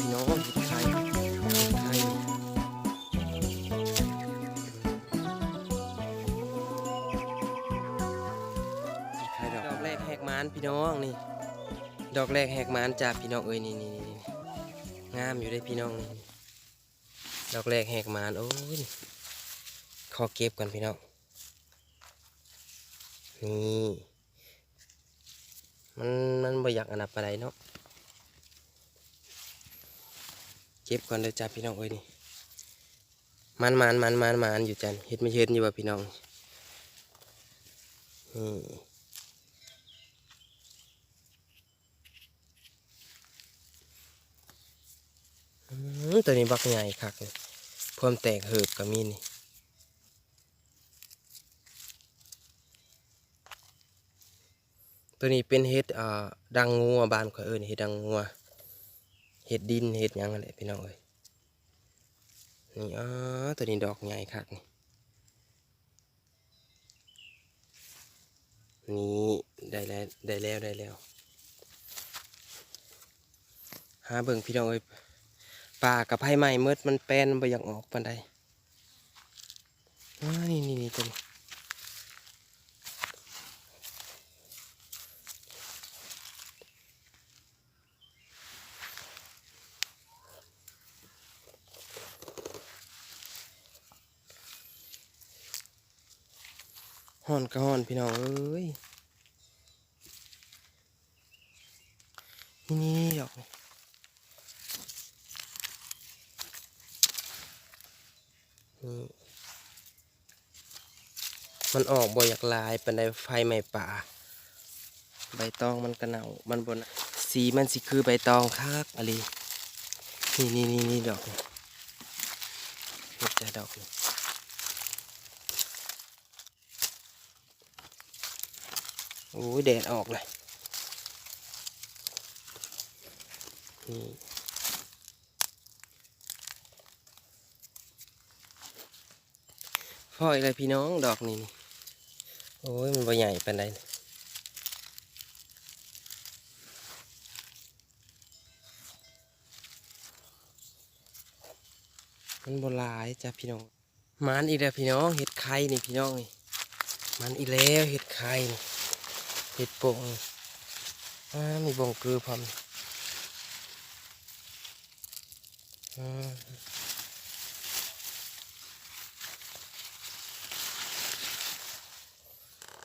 พี่น้องเห็ดไข่เห็ดไข่เห็ดไข่ดอกแรกแหกมานพี่น้องนี่ ดอกแรกแหกมานจากพี่น้องเอ้ยนี่นี่นี่งามอยู่ได้พี่น้องนี่ ดอกแรกแหกมานโอ้ยขอเก็บก่อนพี่น้อง นี่ มันมันบ่อยากอันดับอะไรเนาะ เก็บก่อนเลยจ้าพี่น้องเอ้ยนี่มันมันมันมันมันอยู่จันเฮ็ดไม่เฮ็ดอยู่ว่าพี่น้องนี่ตัวนี้บักใหญ่คักเลยเพิ่มแตกเหิบก็มีนี่ตัวนี้เป็นเห็ดอ่าดังงัวบานข่อยเอิ้นเห็ดดังงัว ห็ดดินเห็ดยังอะไรพี่น้องเอ้ยนี่อ๋อตัวนี้ดอกใหญ่คักนี่นี่ได้แล้วได้แล้วได้แล้วหาเบิ่งพี่น้องเอ้ยป่ากับไผ่ใหม่เมื่อมันแปนไปอยากออกปันใดอ้านี่นี่นี่ตัวนี้ ห่อนก็ห่อนพี่น้องเอ้ยนี่นี่ดอกนี่มันออกบ่อยากลายเป็นไดไฟไหม้ป่า ใบตองมันกระเหนามันบนสีมันสิคือใบตองคักอะไรนี่นี่นี่นี่ดอกนี่เห็ดแต่ดอกนี่ โอ้ยแดดออกเลยนี่พ่ออีกเลยพี่น้องดอกนี่นี่โอ้ยมันใบใหญ่เปานใดนี่มันบ่หลายจ้ะพี่น้องมันอีแล้วพี่น้องเห็ดไข่นี่พี่น้องนี่มันอีแล้วเห็ดไข่นี่ เห็ดโป่งมีบ่งเกลือพร้อมนี่อ่า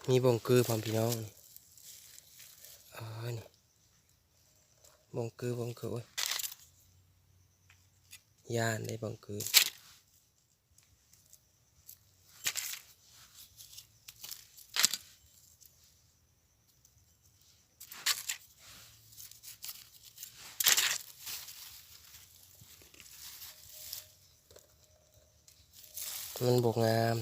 มีบงคือพร้อมพี่น้องนี่อ๋อนี่บงคือบงคือโอ้ยานได้บงคือ มันบกงาม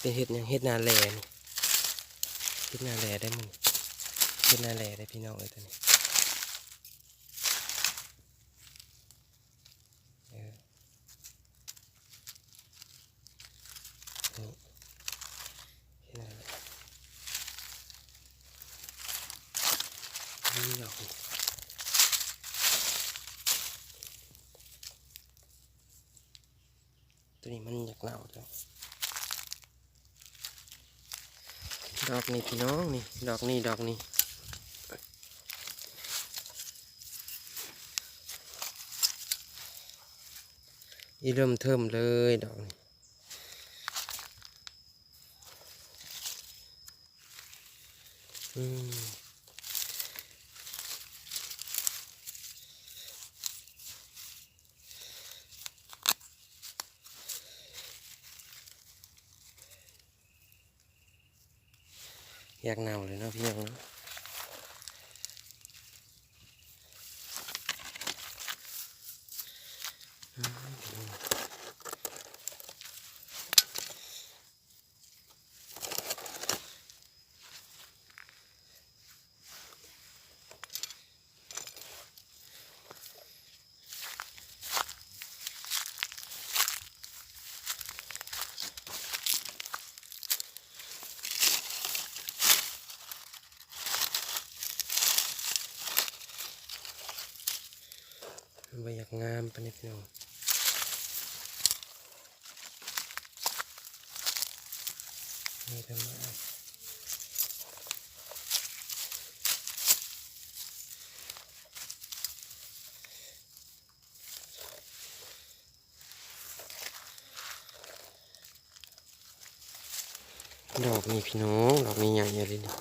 เป็นเห็ดยังเห็ดนาแลนี่เห็ดนาแลได้มึงเห็ดนาแลได้พี่น้องเอ้ยตัวนี้เออนี่เห็ดนาแลนี่ดอกนี่ ตัวนี้มันอยากเน่าจังดอกนี่พี่น้องนี่ ดอกนี่ดอกนี่อีเริ่มเทิมเลยดอกนี่อืม อยากหน่าเลยเนาะพี่น้องเนาะ มันบ่อยากงามปานนี้พี่น้องนี่ทำไมดอกนี่พี่น้อง ดอกนี้ใหญ่เลยนี่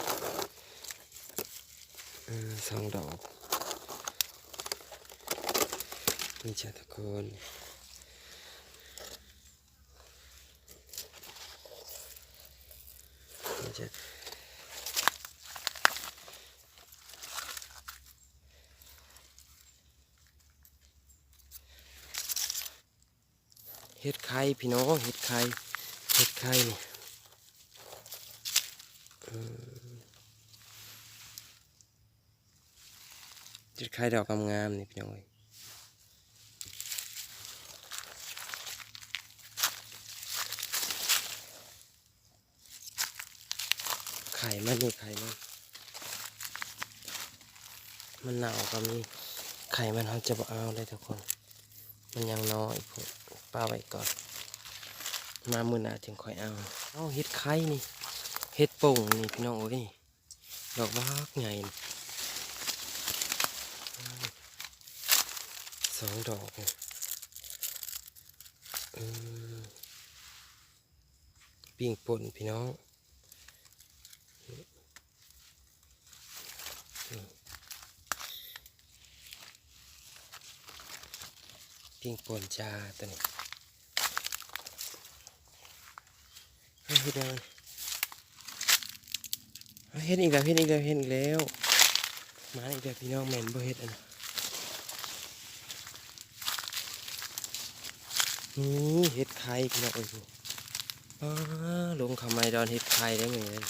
สองดอก นี่จ้ะทุกคนนี่จ้ะเฮ็ดไข่พี่น้องเฮ็ดไข่เฮ็ดไข่นี่อืมเฮ็ดไข่ดอกงามๆนี่พี่น้องเอ้ย ไข่มันนี่ไข่มันมันหนาวก็มีไข่มันเขาจะบ่เอาเลยทุกคน มันยังน้อยพวกป้าไว้ก่อน มามือหนาจึงค่อยเอาเอาเฮ็ดไข่นี่เฮ็ดโป่งนี่พี่น้องโอ้ยดอกบากใหญ่สองดอกอปิ้งป่นพี่น้อง ปิ้งปนจ้าตัวนี้เฮ้ยเฮ็ดยังไงเฮ้ยเฮ็ดอีกแล้วเฮ็ดอีกแล้วเฮ็ดอีกแล้วมาอีกแล้วพี่น้องแม่นบ่เฮ็ดอันนี่เฮ็ดไข่พี่น้องเอ้ยอ้าลงเขาไมดอนเฮ็ดไข่ได้เหมือนกัน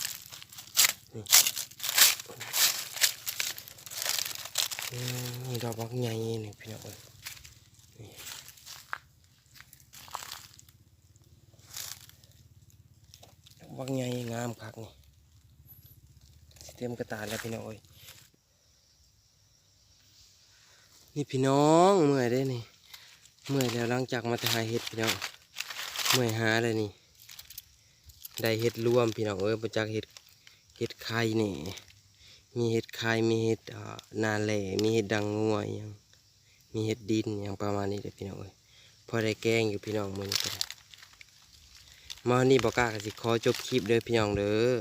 นี่นี่ดอกบักใหญ่นี่พี่น้องเอ้ย วังไงงามคักนี่เตรียมกระตาแล้วพี่น้อยนี่พี่น้องเมื่อยได้นี่ เมื่อยแล้วหลังจากมาแต่หาเห็ดพี่น้องเมื่อยหาเลยนี่ ได้เห็ดรวมพี่น้องเอ้ยมาจากเห็ดเห็ดไข่นี่ มีเห็ดไข่มีเห็ดนาแหล่มีเห็ดดังงวอหยัง มีเห็ดดินอย่างประมาณนี้เลยพี่น้องเอ้ยพอได้แกงอยู่พี่น้องมือนี้ก็ได้มานนี้บอกกล้ากสิขอจบคลิปเด้อพี่น้องเด้อ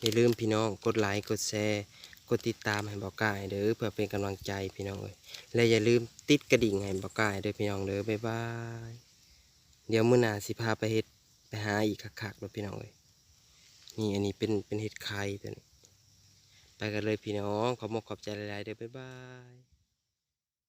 อย่าลืมพี่น้องกดไลค์กดแชร์กดติดตามให้บอกกล้าให้เด้อเพื่อเป็นกำลังใจพี่น้องเอ้ยและอย่าลืมติดกระดิ่งให้บอกกล้าให้เด้อพี่น้องเด้อบ๊ายบายเดี๋ยวมื้อหน้าสิพาไปเฮ็ดไปหาอีกคักๆเด้อพี่น้องเอ้ยนี่อันนี้เป็นเป็นเห็ดไข่ตัวนี้ไปกันเลยพี่น้องขอบคุณขอบใจหลายๆเด้อบ๊ายบาย